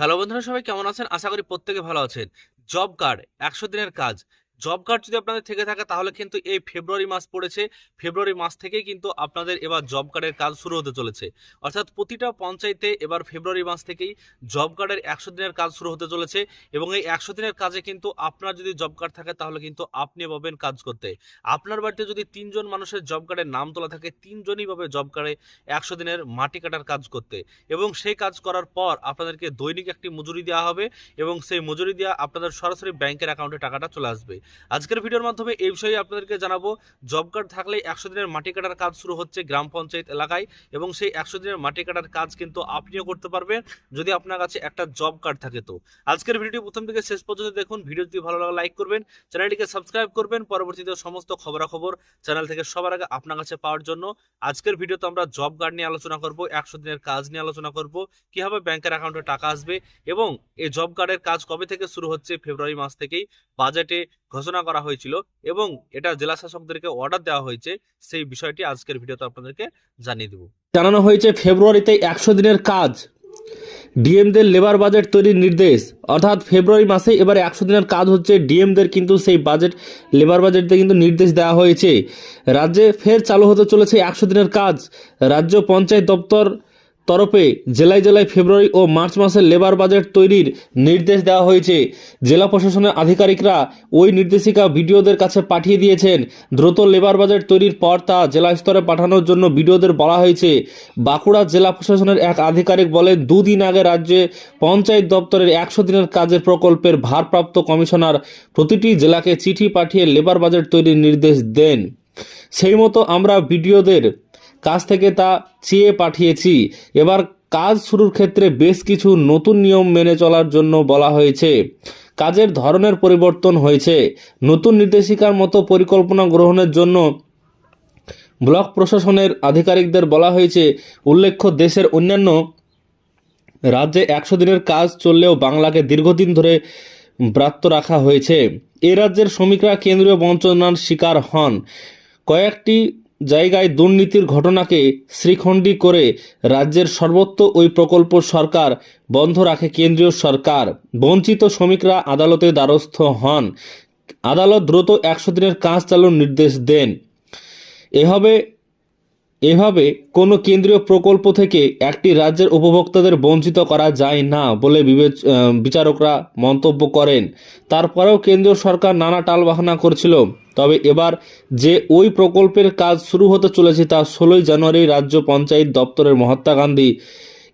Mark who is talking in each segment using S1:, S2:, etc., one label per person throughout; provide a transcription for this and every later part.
S1: Hello বন্ধুরা সবাই কেমন আছেন? আশা করি প্রত্যেকে ভালো আছেন। জব কার্ড, একশো দিনের কাজ। জব কার্ড যদি আপনাদের থেকে থাকে, তাহলে কিন্তু এই ফেব্রুয়ারি মাস পড়েছে। ফেব্রুয়ারি মাস থেকেই কিন্তু আপনাদের এবার জব কার্ডের কাজ শুরু হতে চলেছে। অর্থাৎ প্রতিটা পঞ্চায়েতে এবার ফেব্রুয়ারি মাস থেকেই জব কার্ডের একশো দিনের কাজ শুরু হতে চলেছে এবং এই একশো দিনের কাজে কিন্তু আপনার যদি জব কার্ড থাকে, তাহলে কিন্তু আপনি পাবেন কাজ করতে। আপনার বাড়িতে যদি তিনজন মানুষের জব কার্ডের নাম তোলা থাকে, তিনজনই পাবে জব কার্ডে একশো দিনের মাটি কাটার কাজ করতে। এবং সেই কাজ করার পর আপনাদেরকে দৈনিক একটি মজুরি দেওয়া হবে এবং সেই মজুরি দেওয়া আপনাদের সরাসরি ব্যাংকের অ্যাকাউন্টে টাকাটা চলে আসবে। আজকের ভিডিওর মাধ্যমে এই বিষয়ে আপনাদেরকে জানাব, জব কার্ড থাকলে একশো দিনের মাটি কাটার কাজ শুরু হচ্ছে গ্রাম পঞ্চায়েত এলাকায় এবং সেই একশো দিনের মাটি কাটার কাজ কিন্তু আপনিও করতে পারবেন যদি আপনার কাছে একটা জব কার্ড থাকে তো। আজকের ভিডিওটি প্রথম থেকে শেষ পর্যন্ত দেখুন, ভিডিও যদি ভালো লাগে লাইক করবেন, চ্যানেলটিকে সাবস্ক্রাইব করবেন, পরবর্তীতে সমস্ত খবরাখবর চ্যানেল থেকে সবার আগে আপনার কাছে পাওয়ার জন্য। আজকের ভিডিওতে আমরা জব কার্ড নিয়ে আলোচনা করব, একশো দিনের কাজ নিয়ে আলোচনা করব, কীভাবে ব্যাংকের অ্যাকাউন্টে টাকা আসবে এবং এই জব কার্ডের কাজ কবে থেকে শুরু হচ্ছে, ফেব্রুয়ারি মাস থেকেই। বাজেটে ঘোষণা করা হয়েছিল এবং এটা জেলা শাসকদেরকে অর্ডার দেওয়া হয়েছে, সেই বিষয়টি আজকের ভিডিওতে আপনাদেরকে জানিয়ে দেবো।
S2: জানানো হয়েছে ফেব্রুয়ারিতে একশো দিনের কাজ। ডিএমদের লেবার বাজেট তৈরির নির্দেশ। অর্থাৎ ফেব্রুয়ারি মাসে এবারে একশো দিনের কাজ হচ্ছে ডিএমদের কিন্তু সেই বাজেট লেবার বাজেটতে কিন্তু নির্দেশ দেওয়া হয়েছে। রাজ্যে ফের চালু হতে চলেছে একশো দিনের কাজ। রাজ্য পঞ্চায়েত দপ্তর তরফে জেলায় জেলায় ফেব্রুয়ারি ও মার্চ মাসের লেবার বাজেট তৈরির নির্দেশ দেওয়া হয়েছে। জেলা প্রশাসনের আধিকারিকরা ওই নির্দেশিকা বিডিওদের কাছে পাঠিয়ে দিয়েছেন। দ্রুত লেবার বাজেট তৈরির পর তা জেলা স্তরে পাঠানোর জন্য বিডিওদের বলা হয়েছে। বাঁকুড়া জেলা প্রশাসনের এক আধিকারিক বলেন, দুদিন আগে রাজ্যে পঞ্চায়েত দপ্তরের একশো দিনের কাজের প্রকল্পের ভারপ্রাপ্ত কমিশনার প্রতিটি জেলাকে চিঠি পাঠিয়ে লেবার বাজেট তৈরির নির্দেশ দেন। সেই মতো আমরা বিডিওদের কাছ থেকে তা চেয়ে পাঠিয়েছি। এবার কাজ শুরুর ক্ষেত্রে বেশ কিছু নতুন নিয়ম মেনে চলার জন্য বলা হয়েছে। কাজের ধরনের পরিবর্তন হয়েছে। নতুন নির্দেশিকার মতো পরিকল্পনা গ্রহণের জন্য ব্লক প্রশাসনের আধিকারিকদের বলা হয়েছে, উল্লেখ্য দেশের অন্যান্য রাজ্যে একশো দিনের কাজ চললেও বাংলাকে দীর্ঘদিন ধরে ব্রাত্য রাখা হয়েছে। এ রাজ্যের শ্রমিকরা কেন্দ্রীয় বঞ্চনার শিকার হন। কয়েকটি জায়গায় দুর্নীতির ঘটনাকে শ্রীখণ্ডী করে রাজ্যের সর্বত্র ওই প্রকল্প সরকার বন্ধ রাখে কেন্দ্রীয় সরকার। বঞ্চিত শ্রমিকরা আদালতে দ্বারস্থ হন। আদালত দ্রুত একশো দিনের কাজ চালুর নির্দেশ দেন। এভাবে এভাবে কোনো কেন্দ্রীয় প্রকল্প থেকে একটি রাজ্যের উপভোক্তাদের বঞ্চিত করা যায় না বলে বিবেচ বিচারকরা মন্তব্য করেন। তারপরেও কেন্দ্রীয় সরকার নানা টালবাহানা করছিল। তবে এবার যে ওই প্রকল্পের কাজ শুরু হতে চলেছে তা ষোলোই জানুয়ারি রাজ্য পঞ্চায়েত দপ্তরের মহাত্মা গান্ধী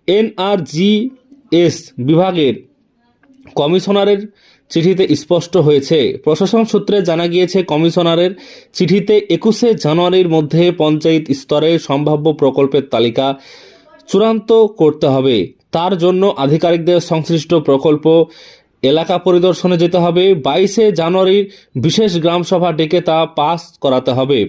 S2: এনআরজিএস বিভাগের কমিশনারের চিঠিতে স্পষ্ট হয়েছে। প্রশাসন সূত্রে জানা গিয়েছে, কমিশনারের চিঠিতে একুশে জানুয়ারির মধ্যে পঞ্চায়েত স্তরে সম্ভাব্য প্রকল্পের তালিকা চূড়ান্ত করতে হবে। তার জন্য আধিকারিকদের সংশ্লিষ্ট প্রকল্প এলাকা পরিদর্শনে যেতে হবে। বাইশে জানুয়ারির বিশেষ গ্রামসভা ডেকে তা পাস করাতে হবে।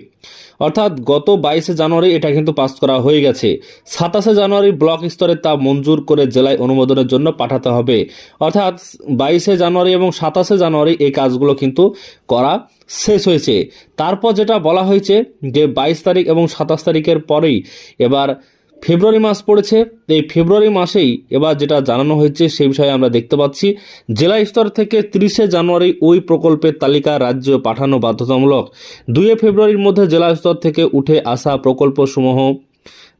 S2: অর্থাৎ গত বাইশে জানুয়ারি এটা কিন্তু পাস করা হয়ে গেছে। সাতাশে জানুয়ারি ব্লক স্তরে তা মঞ্জুর করে জেলায় অনুমোদনের জন্য পাঠাতে হবে। অর্থাৎ বাইশে জানুয়ারি এবং সাতাশে জানুয়ারি এই কাজগুলো কিন্তু করা শেষ হয়েছে। তারপর যেটা বলা হয়েছে যে বাইশ তারিখ এবং সাতাশ তারিখের পরেই এবার ফেব্রুয়ারি মাস পড়েছে এই ফেব্রুয়ারি মাসেই এবার যেটা জানানো হয়েছে সেই বিষয়ে আমরা দেখতে পাচ্ছি, জেলা স্তর থেকে তিরিশে জানুয়ারি ওই প্রকল্পের তালিকা রাজ্য পাঠানো বাধ্যতামূলক। দুয়ে ফেব্রুয়ারির মধ্যে জেলা স্তর থেকে উঠে আসা প্রকল্পসমূহ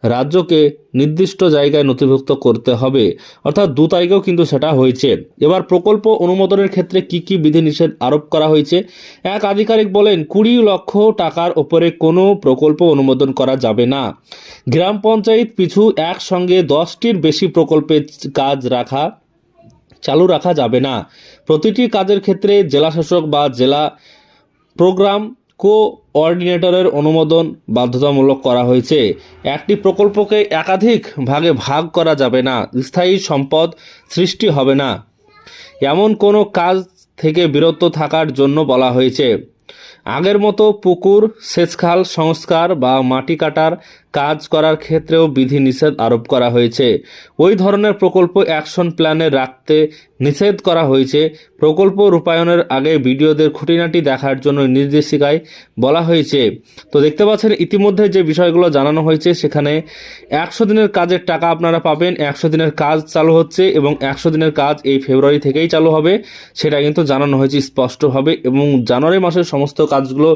S2: রাজ্যকে নির্দিষ্ট জায়গায় নথিভুক্ত করতে হবে। অর্থাৎ দু তারিখেও কিন্তু সেটা হয়েছে। এবার প্রকল্প অনুমোদনের ক্ষেত্রে কি কি বিধিনিষেধ আরোপ করা হয়েছে? এক আধিকারিক বলেন, কুড়ি লক্ষ টাকার ওপরে কোনো প্রকল্প অনুমোদন করা যাবে না। গ্রাম পঞ্চায়েত পিছু একসঙ্গে দশটির বেশি প্রকল্পের কাজ রাখা, চালু রাখা যাবে না। প্রতিটি কাজের ক্ষেত্রে জেলা শাসক বা জেলা প্রোগ্রাম কোঅর্ডিনেটরের অনুমোদন বাধ্যতামূলক করা হয়েছে। একটি প্রকল্পকে একাধিক ভাগে ভাগ করা যাবে না, স্থায়ী সম্পদ সৃষ্টি হবে না। এমন কোনো কাজ থেকে বিরত থাকার জন্য বলা হয়েছে। আগের মতো পুকুর, সেচখাল, সংস্কার বা মাটি কাটার কাজ করার ক্ষেত্রেও বিধিনিষেধ আরোপ করা হয়েছে। ওই ধরনের প্রকল্প অ্যাকশন প্ল্যানে রাখতে নিষেধ করা হয়েছে। প্রকল্প রূপায়ণের আগে ভিডিওদের খুঁটিনাটি দেখার জন্য নির্দেশিকায় বলা হয়েছে। তো দেখতে পাচ্ছেন, ইতিমধ্যে যে বিষয়গুলো জানানো হয়েছে, সেখানে একশো দিনের কাজের টাকা আপনারা পাবেন, একশো দিনের কাজ চালু হচ্ছে এবং একশো দিনের কাজ এই ফেব্রুয়ারি থেকেই চালু হবে। সেটা কিন্তু জানানো হয়েছে স্পষ্টভাবে এবং জানুয়ারি মাসের সমস্ত কাজগুলো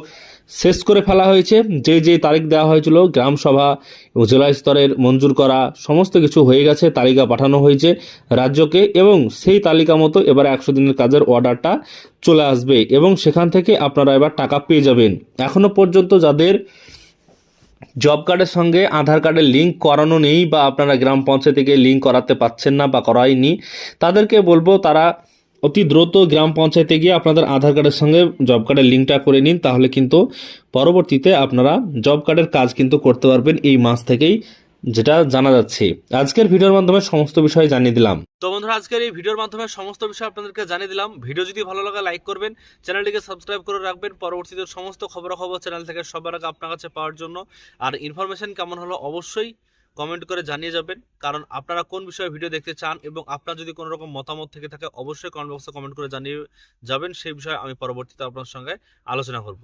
S2: শেষ করে ফেলা হয়েছে। যে যে তারিখ দেওয়া হয়েছিল, গ্রাম সভা এবং জেলা স্তরের মঞ্জুর করা সমস্ত কিছু হয়ে গেছে, তালিকা পাঠানো হয়েছে রাজ্যকে এবং সেই তালিকা মতো এবার একশো দিনের কাজের অর্ডারটা চলে আসবে এবং সেখান থেকে আপনারা এবার টাকা পেয়ে যাবেন। এখনও পর্যন্ত যাদের জব কার্ডের সঙ্গে আধার কার্ডের লিঙ্ক করানো নেই বা আপনারা গ্রাম পঞ্চায়েত থেকে লিঙ্ক করাতে পাচ্ছেন না বা করায়নি, তাদেরকে বলব তারা অতি দ্রুত গ্রাম পঞ্চায়েতে গিয়ে আপনাদের আধার কার্ডের সঙ্গে জব কার্ডের লিঙ্কটা করে নিন, তাহলে কিন্তু পরবর্তীতে আপনারা জব কার্ডের কাজ কিন্তু করতে পারবেন এই মাস থেকেই, যেটা জানা যাচ্ছে। আজকের ভিডিওর মাধ্যমে সমস্ত বিষয় জানিয়ে দিলাম।
S1: তো বন্ধুরা, আজকের এই ভিডিওর মাধ্যমে সমস্ত বিষয় আপনাদেরকে জানিয়ে দিলাম। ভিডিও যদি ভালো লাগে, লাইক করবেন। চ্যানেলটিকে সাবস্ক্রাইব করে রাখবেন। পরবর্তীতে সমস্ত খবরাখবর চ্যানেল থেকে সবার আগে আপনার কাছে পাওয়ার জন্য। আর ইনফরমেশন কেমন হলো, অবশ্যই কমেন্ট করে জানিয়ে যাবেন। কারণ আপনারা কোন বিষয়ে ভিডিও দেখতে চান এবং আপনার যদি কোনো রকম মতামত থেকে থাকে, অবশ্যই কমেন্ট বক্সে কমেন্ট করে জানিয়ে যাবেন। সেই বিষয়ে আমি পরবর্তীতে আপনার সঙ্গে আলোচনা করব।